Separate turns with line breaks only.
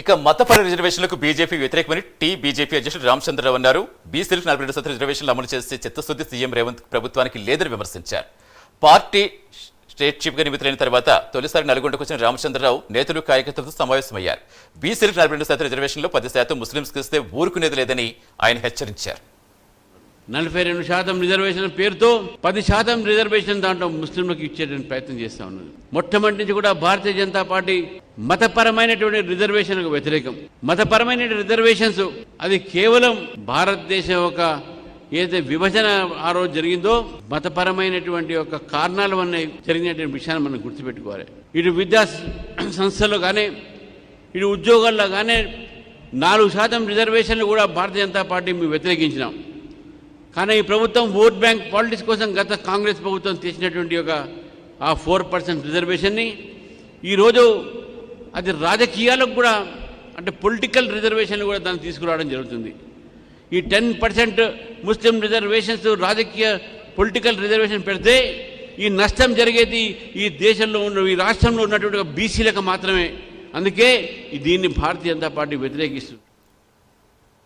ఇక మతపర రిజర్వేషన్లకు BJP వ్యతిరేకమని tea BJP అధ్యక్షుడు రామచంద్రరావు అన్నారు. బీసీలకు నలభై రెండు శాతం రిజర్వేషన్లు అమలు చేసే చిత్తశుద్ధి సీఎం రేవంత్ ప్రభుత్వానికి లేదని విమర్శించారు. పార్టీ స్టేట్ చీఫ్గా నియమితులైన తర్వాత తొలిసారి నల్గొండకు వచ్చిన రామచంద్రరావు నేతలు కార్యకర్తలతో సమావేశమయ్యారు. బీసీలకు నలభై రెండు శాతం రిజర్వేషన్లో పది శాతం ముస్లింస్కి ఇస్తే ఊరుకునేది లేదని ఆయన హెచ్చరించారు.
నలభై రెండు శాతం రిజర్వేషన్ పేరుతో పది శాతం రిజర్వేషన్ దాంట్లో ముస్లింలకు ఇచ్చేటువంటి ప్రయత్నం చేస్తా ఉన్నది మొట్టమొదటి నుంచి కూడా భారతీయ జనతా పార్టీ మతపరమైనటువంటి రిజర్వేషన్కు వ్యతిరేకం. మతపరమైన రిజర్వేషన్స్ అది కేవలం భారతదేశం ఒక ఏదైతే విభజన ఆ రోజు జరిగిందో మతపరమైనటువంటి ఒక కారణాల వల్ల జరిగినటువంటి విషయాన్ని మనం గుర్తుపెట్టుకోవాలి. ఇటు విద్యా సంస్థల్లో కానీ ఇటు ఉద్యోగాల్లో కానీ నాలుగు శాతం రిజర్వేషన్లు కూడా భారతీయ జనతా పార్టీ మేము వ్యతిరేకించినాం. కానీ ఈ ప్రభుత్వం ఓట్ బ్యాంక్ పాలిటిక్స్ కోసం గత కాంగ్రెస్ ప్రభుత్వం తీసినటువంటి ఒక ఆ ఫోర్ పర్సెంట్ రిజర్వేషన్ని ఈరోజు అది రాజకీయాలకు కూడా అంటే పొలిటికల్ రిజర్వేషన్లు కూడా దాన్ని తీసుకురావడం జరుగుతుంది. ఈ టెన్ పర్సెంట్ ముస్లిం రిజర్వేషన్స్ రాజకీయ పొలిటికల్ రిజర్వేషన్ పెడితే ఈ నష్టం జరిగేది ఈ దేశంలో ఉన్న ఈ రాష్ట్రంలో ఉన్నటువంటి బీసీలకు మాత్రమే. అందుకే దీన్ని భారతీయ జనతా పార్టీ వ్యతిరేకిస్తుంది.